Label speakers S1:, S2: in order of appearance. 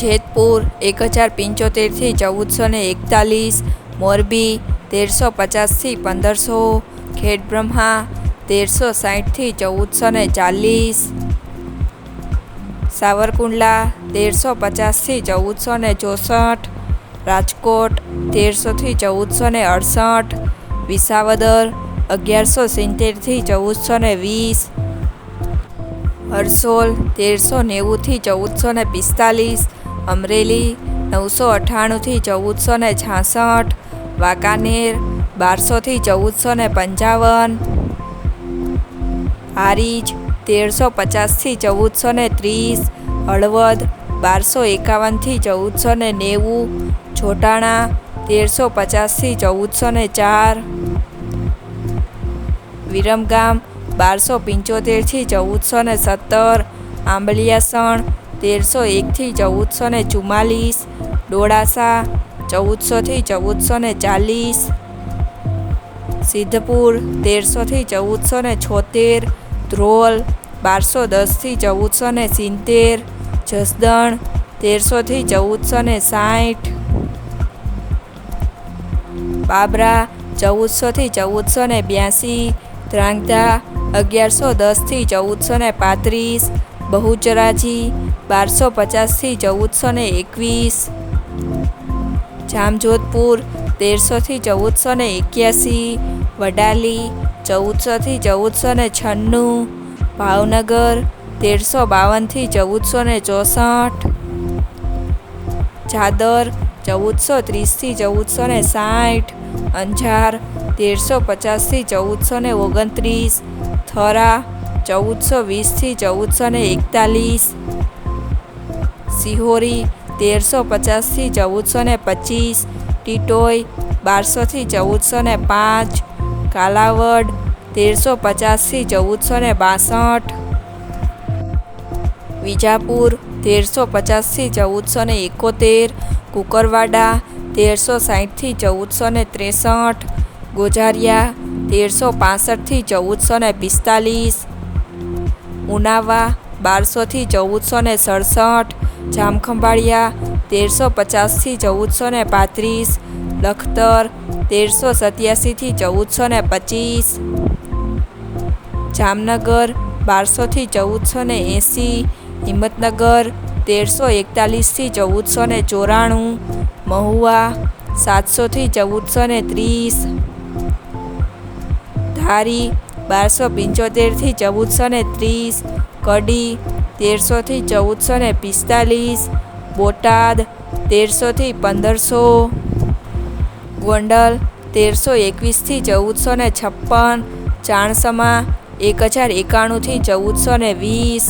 S1: જેતપુર એક હજાર પંચોતેરથી ચૌદસો ને એકતાલીસ, મોરબી, તેરસો પચાસથી પંદરસો, ખેડબ્રહ્મા, તેરસો સાઠથી ચૌદસો ને ચાલીસ, સાવરકુંડલા, તેરસો પચાસથી ચૌદસો ને ચોસઠ, રાજકોટ તેરસોથી ચૌદસો ને અડસઠ, વિસાવદર, અગિયારસો સિત્તેરથી ચૌદસો ને વીસ, હરસોલ, તેરસો નેવુંથી ચૌદસો ને પિસ્તાલીસ અમરેલી, નવસો અઠ્ઠાણુંથી ચૌદસો ને છાસઠ, વાંકાનેર, બારસોથી ચૌદસો ને પંચાવન, હારીજ, તેરસો પચાસથી ચૌદસો ને ત્રીસ, હળવદ, બારસો એકાવનથી ચૌદસો ને નેવું જોટાણા તેરસો પચાસથી ચૌદસો ને ચાર, વિરમગામ, બારસો પંચોતેરથી ચૌદસો ને સત્તર, આંબલિયાસણ તેરસો એકથી ચૌદસો ને ચુમ્માલીસ, ડોળાસા ચૌદસોથી ચૌદસો ને ચાલીસ, સિદ્ધપુર તેરસોથી ચૌદસો ને છોતેર, ધ્રોલ બારસો દસથી ચૌદસો ને સિત્તેર, જસદણ તેરસોથી ચૌદસો ને સાઠ, બાબરા ચૌદસોથી ચૌદસો ને બ્યાસી ધ્રાંગધા અગિયારસો દસથી ચૌદસો ને પાંત્રીસ બહુચરાજી બારસો પચાસથી ચૌદસો ને એકવીસ. જામજોધપુર તેરસોથી ચૌદસો ને એક્યાસી. વડાલી ચૌદસોથી ચૌદસો ને છન્નું. ભાવનગર તેરસો બાવનથી ચૌદસો ને ચોસઠ. ચાદર ચૌદસો ત્રીસથી ચૌદસો ને સાઠ. અંજાર તેરસો પચાસથી ચૌદસો ને ઓગણત્રીસ. થરા ચૌદસો વીસથી ચૌદસો ને એકતાલીસ. સિહોરી તેરસો પચાસથી ચૌદસો ને પચીસ. ટીટોઈ બારસોથી ચૌદસો ને પાંચ. કાલાવડ તેરસો પચાસથી ચૌદસો ને બાસઠ. વિજાપુર તેરસો પચાસથી ચૌદસો ને એકોતેર. કુકરવાડા તેરસો સાઠથી ચૌદસો ને ત્રેસઠ. ગોજારિયા તેરસો પાસઠથી ચૌદસો ને પિસ્તાલીસ. ઉનાવા, બારસોથી ચૌદસો ને સડસઠ, જામખંભાળિયા, તેરસો પચાસથી ચૌદસો ને પાંત્રીસ, લખતર, તેરસો સત્યાસીથી ચૌદસો ને પચીસ, જામનગર, બારસોથી ચૌદસો ને એંસી, હિંમતનગર, તેરસો એકતાલીસથી ચૌદસો ને ચોરાણું, મહુવા, સાતસોથી ચૌદસો ને ત્રીસ, ધારી બારસો પંચોતેરથી ચૌદસો ને ત્રીસ, કડી તેરસોથી ચૌદસો ને પિસ્તાલીસ, બોટાદ તેરસોથી પંદરસો, ગોંડલ તેરસો એકવીસથી ચૌદસો ને છપ્પન, ચાણસમા એક હજાર એકાણુંથી ચૌદસો ને વીસ.